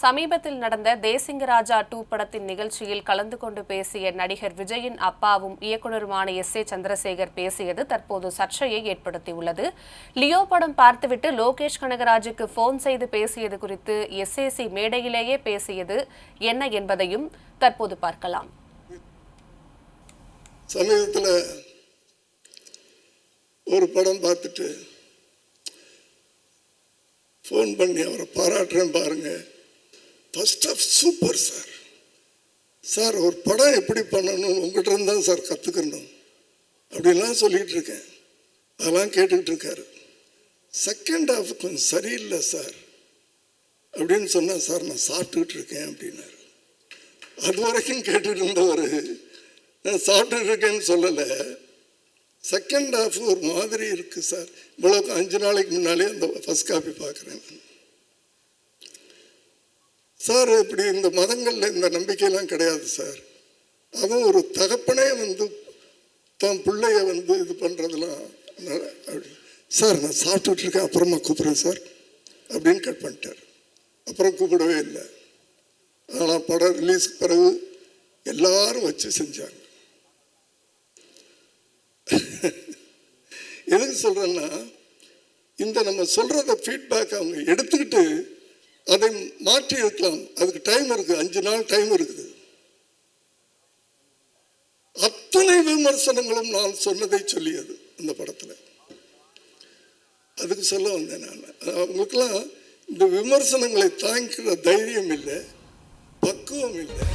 சமீபத்தில் நடந்த தேசிங்கராஜா டூ படத்தின் நிகழ்ச்சியில் கலந்து கொண்டு பேசிய நடிகர் விஜயின் அப்பாவும் இயக்குநருமான எஸ் ஏ சந்திரசேகர் பேசியது தற்போது சர்ச்சையை ஏற்படுத்தியுள்ளது. லியோ படம் பார்த்துவிட்டு லோகேஷ் கனகராஜுக்கு போன் செய்து பேசியது குறித்து எஸ்ஏசி மேடையிலேயே பேசியது என்ன என்பதையும் தற்போது பார்க்கலாம். சமீபத்தில் ஒரு படம் பார்த்துட்டு ஃபோன் பண்ணி அவரை பாராட்டுறேன் பாருங்கள் first half super sir sir ஒரு படம் எப்படி பண்ணணும்னு உங்கள்கிட்ட இருந்து தான் சார் கற்றுக்கணும் அப்படின்லாம் சொல்லிகிட்டு இருக்கேன். அதெல்லாம் கேட்டுக்கிட்டு இருக்காரு. செகண்ட் ஹாஃப் கொஞ்சம் சரியில்லை சார் அப்படின்னு சொன்னால் சார் நான் சாப்பிட்டுக்கிட்டு இருக்கேன் அப்படின்னாரு. அது வரைக்கும் கேட்டுட்டு இருந்தவர் நான் சாப்பிட்டுட்டு இருக்கேன்னு சொல்லலை. செகண்ட் ஹாஃப் ஒரு மாதிரி இருக்குது சார் இவ்வளோ அஞ்சு நாளைக்கு முன்னாலே அந்த ஃபர்ஸ்ட் காப்பி பார்க்குறேன். சார் இப்படி இந்த மதங்களில் இந்த நம்பிக்கையெல்லாம் கிடையாது சார். அதுவும் ஒரு தகப்பனே வந்து தன் பிள்ளைய வந்து இது பண்ணுறதுலாம் அப்படி சார் நான் சாப்பிட்டுட்டு அப்புறமா கூப்பிட்றேன் சார் அப்படின்னு கட் பண்ணிட்டார். அப்புறம் கூப்பிடவே இல்லை. ஆனால் படம் ரிலீஸ்க்கு பிறகு எல்லாரும் வச்சு செஞ்சாங்க. எதுக்கு சொல்கிறேன்னா இந்த நம்ம சொல்கிறத ஃபீட்பேக் அவங்க எடுத்துக்கிட்டு அதை மாற்றி இருக்கலாம் அதுக்கு டைம் இருக்கு. அஞ்சு நாள் டைம் இருக்குது. அத்தனை விமர்சனங்களும் நான் சொன்னதை சொல்லியது இந்த படத்துல. அதுக்கு சொல்ல வந்தேன் நான். அவங்களுக்கெல்லாம் இந்த விமர்சனங்களை தாங்கிக்கிற தைரியம் இல்லை பக்குவம் இல்லை.